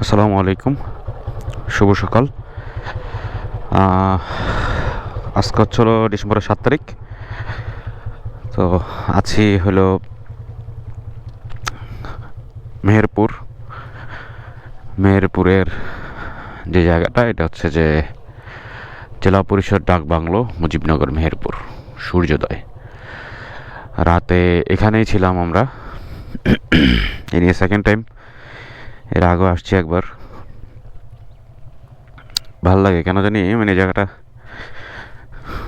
আসসালামু আলাইকুম। শুভ সকাল। আজকে হচ্ছিল ডিসেম্বরের সাত তারিখ। তো আছি হলো মেহেরপুর। মেহেরপুরের যে জায়গাটা, এটা হচ্ছে যে জেলা পরিষদ ডাক বাংলো, মুজিবনগর, মেহেরপুর, সূর্যোদয়। রাতে এখানেই ছিলাম আমরা। এ নিয়ে সেকেন্ড টাইম এর আগেও আসছি একবার। ভালো লাগে, কেন জানি? মানে জায়গাটা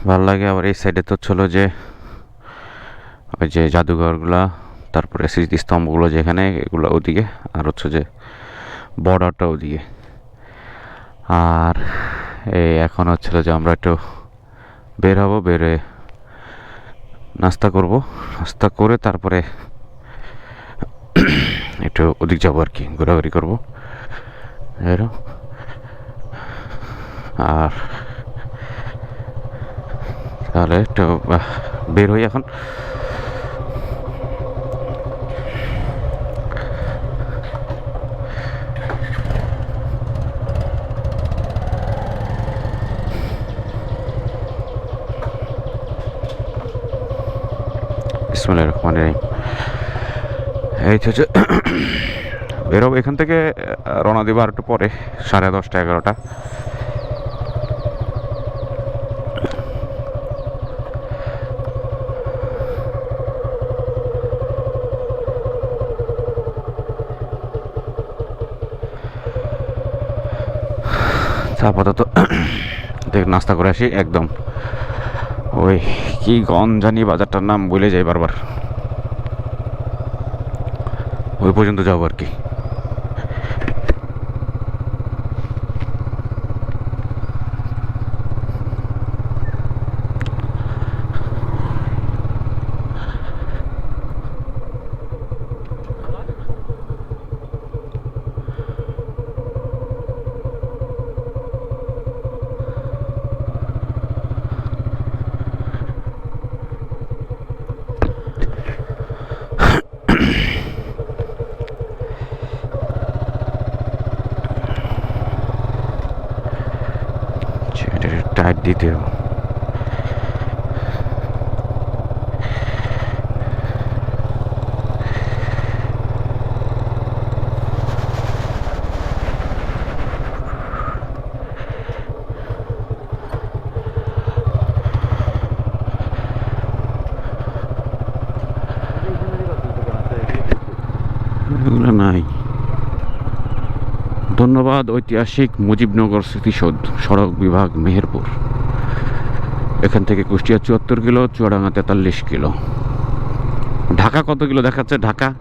ভালো লাগে। আবার এই সাইডে তো ছিল যে, ওই যে জাদুঘরগুলা, তারপরে স্মৃতিস্তম্ভগুলো যেখানে, এগুলো ওদিকে, আর হচ্ছে যে বর্ডারটা ওদিকে। আর এই এখন হচ্ছিল যে আমরা একটু বের হব, বেরে নাস্তা করব। নাস্তা করে তারপরে একটু ওদিক যাব আর কি, ঘোরাঘুরি করব। আর তাহলে একটু বের হই এখন। ইসমাইল রহমান রহিম। এই হচ্ছে বেরোবো এখান থেকে রওনা দিব একটু পরে, সাড়ে দশটা, এগারোটা। আপাতত দেখ, নাস্তা করে আসি, একদম। ওই, কি গন জানি বাজারটার নাম বলে যাই বারবার। ওই পর্যন্ত যাব আর কি। টাইট দিতে হবে এগুলো নাই ধন্যবাদ, ঐতিহাসিক মুজিবনগর স্মৃতিসৌধ, সড়ক বিভাগ, মেহেরপুর। এখান থেকে কুষ্টিয়া চুয়াত্তর কিলো, চুয়াডাঙ্গা তেতাল্লিশ কিলো। ঢাকা কত কিলো দেখাচ্ছে? ঢাকা?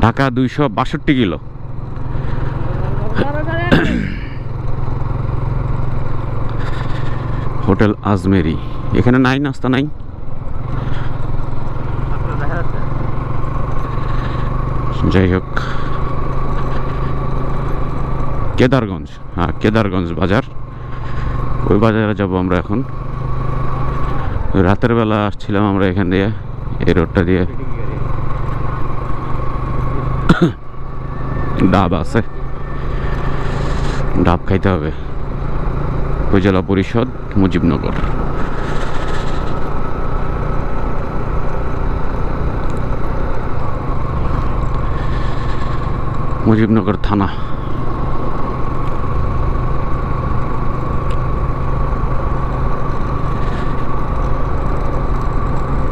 ঢাকা দুইশো বাষট্টি কিলো। হোটেল আজমেরি। এখানে নাই নাস্তা নাই? যাই হোক। কেদারগঞ্জ হ্যাঁ কেদারগঞ্জ বাজার। ওই বাজারে যাব আমরা এখন। রাতের বেলা আসছিলাম আমরা এখান দিয়ে, এই রোডটা দিয়ে। ডাব আছে। ডাব খাইতে হবে। উপজেলা পরিষদ, মুজিবনগর। মুজিবনগর থানা।